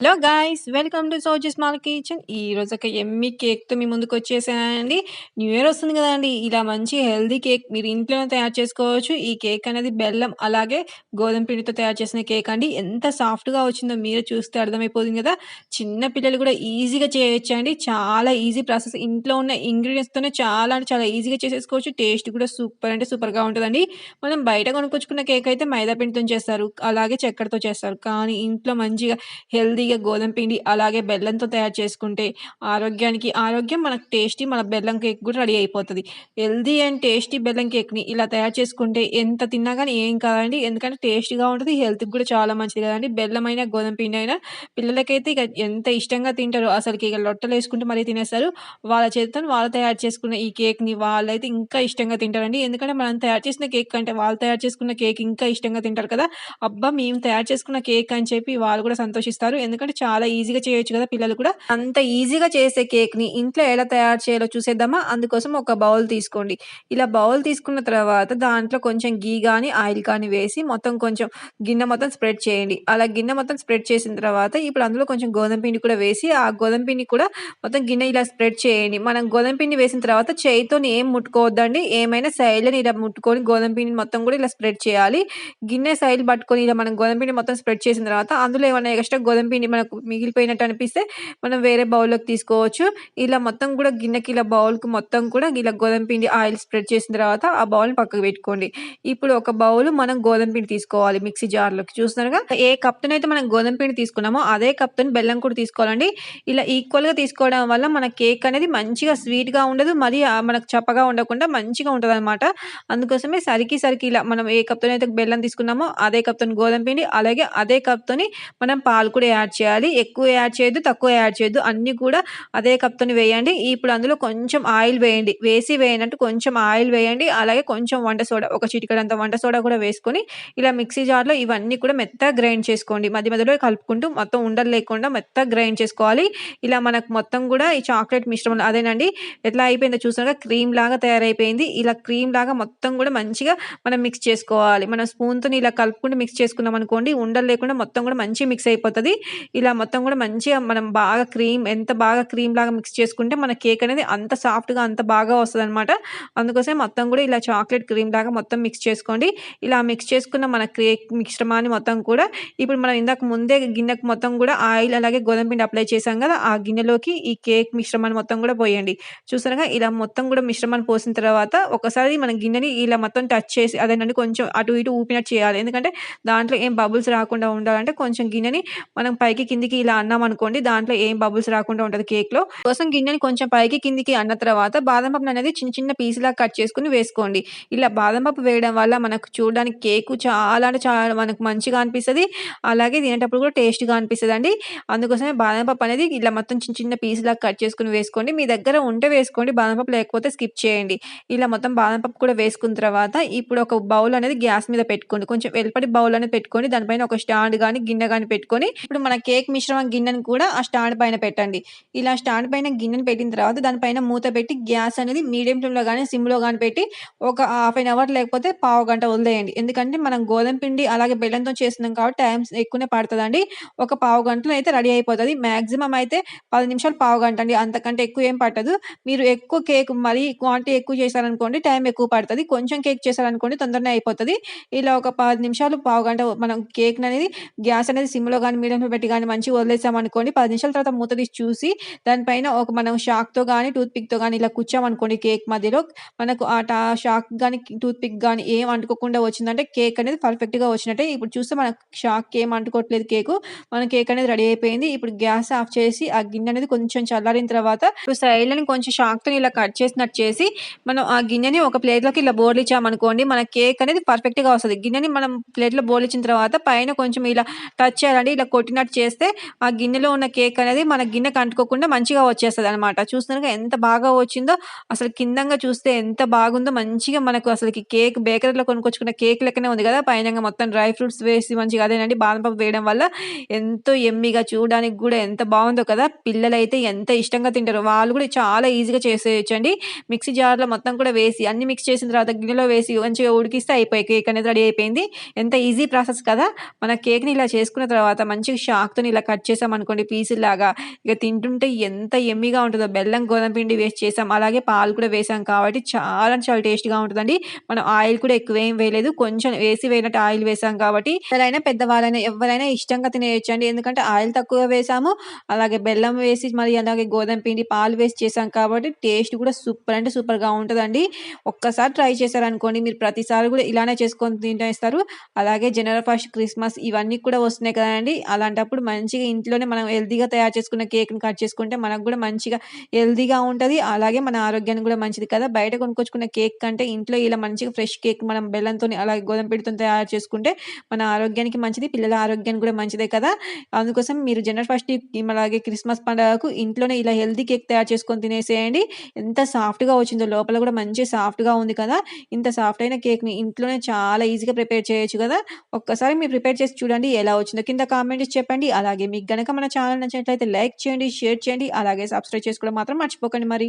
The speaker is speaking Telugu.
Hello guys welcome to Soji small kitchen. ఈరోజు ఒక ఎమ్మి కేక్తో మీ ముందుకు వచ్చేసానండి. న్యూ ఇయర్ వస్తుంది కదండి ఇలా మంచి హెల్దీ కేక్ మీరు ఇంట్లోనే తయారు చేసుకోవచ్చు. ఈ కేక్ అనేది బెల్లం అలాగే గోధుమ పిండితో తయారు చేసిన కేక్ అండి. ఎంత సాఫ్ట్గా వచ్చిందో మీరు చూస్తే అర్థమైపోతుంది కదా. చిన్న పిల్లలు కూడా ఈజీగా చేయొచ్చు అండి చాలా ఈజీ ప్రాసెస్. ఇంట్లో ఉన్న ఇంగ్రీడియంట్స్తోనే చాలా అంటే చాలా ఈజీగా చేసేసుకోవచ్చు. టేస్ట్ కూడా సూపర్ అంటే సూపర్గా ఉంటుందండి. మనం బయట కొనుక్కొచ్చుకున్న కేక్ అయితే మైదా పిండితో చేస్తారు అలాగే చక్కెరతో చేస్తారు. కానీ ఇంట్లో మంచిగా హెల్దీగా గోధుమ పిండి అలాగే బెల్లంతో తయారు చేసుకుంటే ఆరోగ్యానికి ఆరోగ్యం మనకు టేస్టీ మన బెల్లం కేక్ కూడా రెడీ అయిపోతుంది. హెల్దీ అండ్ టేస్టీ బెల్లం కేక్ని ఇలా తయారు చేసుకుంటే ఎంత తిన్నా కానీ ఏం కాదండి ఎందుకంటే టేస్టీగా ఉంటుంది హెల్త్కి కూడా చాలా మంచిది కదండి. బెల్లం అయినా గోధుమ పిండి అయినా పిల్లలకైతే ఇక ఎంత ఇష్టంగా తింటారో అసలుకి ఇక లొట్టలు వేసుకుంటూ మరీ తినేస్తారు. వాళ్ళ చేతితో వాళ్ళు తయారు చేసుకున్న ఈ కేక్ని వాళ్ళైతే ఇంకా ఇష్టంగా తింటారండి. ఎందుకంటే మనం తయారు చేసిన కేక్ కంటే వాళ్ళు తయారు చేసుకున్న కేక్ ఇంకా ఇష్టంగా తింటారు కదా. అబ్బా మేము తయారు చేసుకున్న కేక్ అని చెప్పి వాళ్ళు కూడా సంతోషిస్తారు. ఎందుకంటే చాలా ఈజీగా చేయొచ్చు కదా పిల్లలు కూడా. అంత ఈజీగా చేసే కేక్ని ఇంట్లో ఎలా తయారు చేయాలో చూసేద్దామా? అందుకోసం ఒక బౌల్ తీసుకోండి. ఇలా బౌల్ తీసుకున్న తర్వాత దాంట్లో కొంచెం గీ కానీ ఆయిల్ కానీ వేసి మొత్తం కొంచెం గిన్నె మొత్తం స్ప్రెడ్ చేయండి. అలా గిన్నె మొత్తం స్ప్రెడ్ చేసిన తర్వాత ఇప్పుడు అందులో కొంచెం గోధుమ పిండి కూడా వేసి ఆ గోధుమ పిండి కూడా మొత్తం గిన్నె ఇలా స్ప్రెడ్ చేయండి. మనం గోధుమ పిండి వేసిన తర్వాత చేయితో ఏం ముట్టుకోవద్దండి. ఏమైనా సైడ్ని ఇలా ముట్టుకొని గోధుమ పిండిని మొత్తం కూడా ఇలా స్ప్రెడ్ చేయాలి. గిన్నె సైడ్ పట్టుకొని ఇలా మనం గోధుమ పిండి మొత్తం స్ప్రెడ్ చేసిన తర్వాత అందులో ఏమైనా ఎక్స్ట్రా గోధుమ పిండి మనకు మిగిలిపోయినట్టు అనిపిస్తే మనం వేరే బౌల్లోకి తీసుకోవచ్చు. ఇలా మొత్తం కూడా గిన్నెకి ఇలా బౌల్కి మొత్తం కూడా ఇలా గోధుమ పిండి ఆయిల్ స్ప్రెడ్ చేసిన తర్వాత ఆ బౌల్ని పక్కకు పెట్టుకోండి. ఇప్పుడు ఒక బౌల్ మనం గోధుమ పిండి తీసుకోవాలి మిక్సీ జార్లోకి. చూస్తున్నారుగా ఏ కప్తో అయితే మనం గోధుమ పిండి తీసుకున్నామో అదే కప్తో బెల్లం కూడా తీసుకోవాలండి. ఇలా ఈక్వల్గా తీసుకోవడం వల్ల మన కేక్ అనేది మంచిగా స్వీట్గా ఉండదు. మరి మనకు చప్పగా ఉండకుండా మంచిగా ఉంటుంది అనమాట అందుకోసమే సరికి సరికి ఇలా మనం ఏ కప్తో అయితే బెల్లం తీసుకున్నామో అదే కప్తో గోధుమ పిండి అలాగే అదే కప్తోని మనం పాలు కూడా యాడ్ చేయాలి ఎక్కువ యాడ్ చేయొద్దు తక్కువ యాడ్ చేయొద్దు అన్నీ కూడా అదే కప్తోని వేయండి. ఇప్పుడు అందులో కొంచెం ఆయిల్ వేయండి. వేసి వేయనట్టు కొంచెం ఆయిల్ వేయండి. అలాగే కొంచెం వంట సోడా ఒక చిటికడంత వంట సోడా కూడా వేసుకొని ఇలా మిక్సీ జార్లో ఇవన్నీ కూడా మెత్తగా గ్రైండ్ చేసుకోండి. మధ్య మధ్యలో కలుపుకుంటూ మొత్తం ఉండలు లేకుండా మెత్తగా గ్రైండ్ చేసుకోవాలి. ఇలా మనకు మొత్తం కూడా ఈ చాక్లెట్ మిశ్రమం అదేనండి. ఎట్లా అయిపోయిందో చూసినాక క్రీమ్ లాగా తయారైపోయింది. ఇలా క్రీమ్ లాగా మొత్తం కూడా మంచిగా మనం మిక్స్ చేసుకోవాలి. మనం స్పూన్తో ఇలా కలుపుకుంటూ మిక్స్ చేసుకున్నాం అనుకోండి ఉండలు లేకుండా మొత్తం కూడా మంచి మిక్స్ అయిపోతుంది. ఇలా మొత్తం కూడా మంచిగా మనం బాగా క్రీమ్ ఎంత బాగా క్రీమ్ లాగా మిక్స్ చేసుకుంటే మన కేక్ అనేది అంత సాఫ్ట్గా అంత బాగా వస్తుంది అనమాట అందుకోసం మొత్తం కూడా ఇలా చాక్లెట్ క్రీమ్ లాగా మొత్తం మిక్స్ చేసుకోండి. ఇలా మిక్స్ చేసుకున్న మన కేక్ మిశ్రమాన్ని మొత్తం కూడా ఇప్పుడు మనం ఇందాక ముందే గిన్నెకు మొత్తం కూడా ఆయిల్ అలాగే గోధుమ పిండి అప్లై చేసాం కదా ఆ గిన్నెలోకి ఈ కేక్ మిశ్రమాన్ని మొత్తం కూడా పోయండి. చూసారుగా ఇలా మొత్తం కూడా మిశ్రమాన్ని పోసిన తర్వాత ఒకసారి మన గిన్నెని ఇలా మొత్తం టచ్ చేసి అదేనండి కొంచెం అటు ఇటు ఊపినట్టు చేయాలి. ఎందుకంటే దాంట్లో ఏం బబుల్స్ రాకుండా ఉండాలంటే కొంచెం గిన్నెని మనం పైకి కిందికి ఇలా అన్నాం అనుకోండి దాంట్లో ఏం బబుల్స్ రాకుండా ఉంటుంది కేక్లో. కోసం గిన్నెని కొంచెం పైకి కిందికి అన్న తర్వాత బాదం పప్పు అనేది చిన్న చిన్న పీసులా కట్ చేసుకుని వేసుకోండి. ఇలా బాదం పప్పు వేయడం వల్ల మనకు చూడడానికి కేక్ చాలా అంటే చాలా మనకు మంచిగా అనిపిస్తుంది. అలాగే తినేటప్పుడు కూడా టేస్ట్గా అనిపిస్తుంది అండి అందుకోసమే బాదం పప్పు అనేది ఇలా మొత్తం చిన్న చిన్న పీసులా కట్ చేసుకుని వేసుకోండి. మీ దగ్గర ఉంటే వేసుకోండి బాదం పప్పు లేకపోతే స్కిప్ చేయండి. ఇలా మొత్తం బాదం పప్పు కూడా వేసుకున్న తర్వాత ఇప్పుడు ఒక బౌల్ అనేది గ్యాస్ మీద పెట్టుకోండి. కొంచెం వెలుపటి బౌల్ అనేది పెట్టుకొని దానిపైన ఒక స్టాండ్ కానీ గిన్నె కానీ పెట్టుకొని ఇప్పుడు మన కేక్ మిశ్రమం గిన్నెను కూడా ఆ స్టాండ్ పైన పెట్టండి. ఇలా స్టాండ్ పైన గిన్నెను పెట్టిన తర్వాత దానిపైన మూత పెట్టి గ్యాస్ అనేది మీడియం ఫ్లేమ్లో కానీ సిమ్లో కానీ పెట్టి ఒక హాఫ్ అన్ అవర్ లేకపోతే పావు గంట వదిలేయండి. ఎందుకంటే మనం గోధుమ పిండి అలాగే బెల్లంతో చేస్తున్నాం కాబట్టి టైం ఎక్కువనే పడుతుందండి. ఒక పావు గంటలో అయితే రెడీ అయిపోతుంది. మ్యాక్సిమం అయితే పది నిమిషాలు పావు గంట అండి. అంతకంటే ఎక్కువ ఏం పట్టదు. మీరు ఎక్కువ కేక్ మరీ క్వాంటిటీ ఎక్కువ చేశారనుకోండి టైం ఎక్కువ పడుతుంది. కొంచెం కేక్ చేశారనుకోండి తొందరనే అయిపోతుంది. ఇలా ఒక పది నిమిషాలు పావు గంట మనం కేక్ అనేది గ్యాస్ అనేది సిమ్లో కానీ మీడియంలో పెట్టి కానీ మంచిగా వదిలేసాం అనుకోండి పది నిమిషాల తర్వాత మూత తీసి చూసి దానిపైన ఒక మనం షాక్తో కానీ టూత్ పిక్తో కానీ ఇలా కూర్చామనుకోండి కేక్ మధ్యలో మనకు ఆ షాక్ కానీ టూత్ పిక్ కానీ ఏం అంటుకోకుండా వచ్చిందంటే కేక్ అనేది పర్ఫెక్ట్గా వచ్చినట్టే. ఇప్పుడు చూస్తే మనకు షాక్ ఏం అంటుకోవట్లేదు కేకు మన కేక్ అనేది రెడీ అయిపోయింది. ఇప్పుడు గ్యాస్ ఆఫ్ చేసి ఆ గిన్నె అనేది కొంచెం చల్లారిన తర్వాత ఇప్పుడు సైడ్లని కొంచెం షాక్తో ఇలా కట్ చేసినట్టు చేసి మనం ఆ గిన్నెని ఒక ప్లేట్లోకి ఇలా బోర్లు అనుకోండి మన కేక్ అనేది పర్ఫెక్ట్గా వస్తుంది. గిన్నెని మనం ప్లేట్లో లో ఇచ్చిన తర్వాత పైన కొంచెం ఇలా టచ్ చేయాలండి. ఇలా కొట్టినట్టు చేస్తే ఆ గిన్నెలో ఉన్న కేక్ అనేది మన గిన్నెకి అంటుకోకుండా మంచిగా వచ్చేస్తుంది అనమాట చూస్తున్నారుగా ఎంత బాగా వచ్చిందో. అసలు కిందంగా చూస్తే ఎంత బాగుందో. మంచిగా మనకు అసలుకి కేక్ బేకరీలో కొనుక్కొచ్చుకున్న కేక్ లెక్కనే ఉంది కదా. పైన మొత్తం డ్రై ఫ్రూట్స్ వేసి మంచిగా అదేనండి బాదం పప్పు వేయడం వల్ల ఎంతో ఎమ్మిగా చూడడానికి కూడా ఎంత బాగుందో కదా. పిల్లలైతే ఎంత ఇష్టంగా తింటారు. వాళ్ళు కూడా చాలా ఈజీగా చేసేయచ్చండి. మిక్సీ జార్లో మొత్తం కూడా వేసి అన్ని మిక్స్ చేసిన తర్వాత గిన్నెలో వేసి మంచిగా ఉడికిస్తే అయిపోయి కేక్ అనేది రెడీ అయిపోయింది. ఎంత ఈజీ ప్రాసెస్ కదా. మన కేక్ని ఇలా చేసుకున్న తర్వాత మంచిగా షాక్ చాకుతోని ఇలా కట్ చేసామనుకోండి పీసులాగా ఇక తింటుంటే ఎంత ఎమ్మిగా ఉంటుందో బెల్లం గోధుమ పిండి వేస్ట్ చేసాం అలాగే పాలు కూడా వేసాం కాబట్టి చాలా చాలా టేస్ట్గా ఉంటుందండి. మనం ఆయిల్ కూడా ఎక్కువ ఏం వేయలేదు. కొంచెం వేసి వేయనట్టు ఆయిల్ వేసాం కాబట్టి ఎవరైనా పెద్దవాళ్ళైనా ఎవరైనా ఇష్టంగా తినేయచ్చు అండి ఎందుకంటే ఆయిల్ తక్కువ వేసాము అలాగే బెల్లం వేసి మరి అలాగే గోధుమ పిండి పాలు వేసి చేసాం కాబట్టి టేస్ట్ కూడా సూపర్ అంటే సూపర్గా ఉంటుందండి. ఒక్కసారి ట్రై చేశారనుకోండి మీరు ప్రతిసారి కూడా ఇలానే చేసుకొని తింటేస్తారు అలాగే జనరల్ ఫస్ట్ క్రిస్మస్ ఇవన్నీ కూడా వస్తున్నాయి కదండి. అలాంటప్పుడు మంచిగా ఇంట్లోనే మనం హెల్తీగా తయారు చేసుకున్న కేక్ని కట్ చేసుకుంటే మనకు కూడా మంచిగా హెల్తీగా ఉంటుంది. అలాగే మన ఆరోగ్యానికి కూడా మంచిది కదా. బయట కొనుక్కొచ్చుకున్న కేక్ కంటే ఇంట్లో ఇలా మంచిగా ఫ్రెష్ కేక్ మనం బెల్లంతో అలాగే గోధుమ పిండితో తయారు చేసుకుంటే మన ఆరోగ్యానికి మంచిది పిల్లల ఆరోగ్యానికి కూడా మంచిదే కదా. అందుకోసం మీరు జనవరి ఫస్ట్ అలాగే క్రిస్మస్ పండుగకు ఇంట్లోనే ఇలా హెల్తీ కేక్ తయారు చేసుకొని తినేసేయండి. ఎంత సాఫ్ట్గా వచ్చిందో లోపల కూడా మంచి సాఫ్ట్గా ఉంది కదా. ఇంత సాఫ్ట్ అయిన కేక్ని ఇంట్లోనే చాలా ఈజీగా ప్రిపేర్ చేయొచ్చు కదా. ఒక్కసారి మీరు ప్రిపేర్ చేసి చూడండి ఎలా వచ్చిందో. కింద కామెంట్ చేసి చెప్పండి. అలాగే మీకు గనక మన ఛానల్ నచ్చినట్లయితే లైక్ చేయండి షేర్ చేయండి. అలాగే సబ్స్క్రైబ్ చేసుకోవడం మాత్రం మర్చిపోకండి మరి.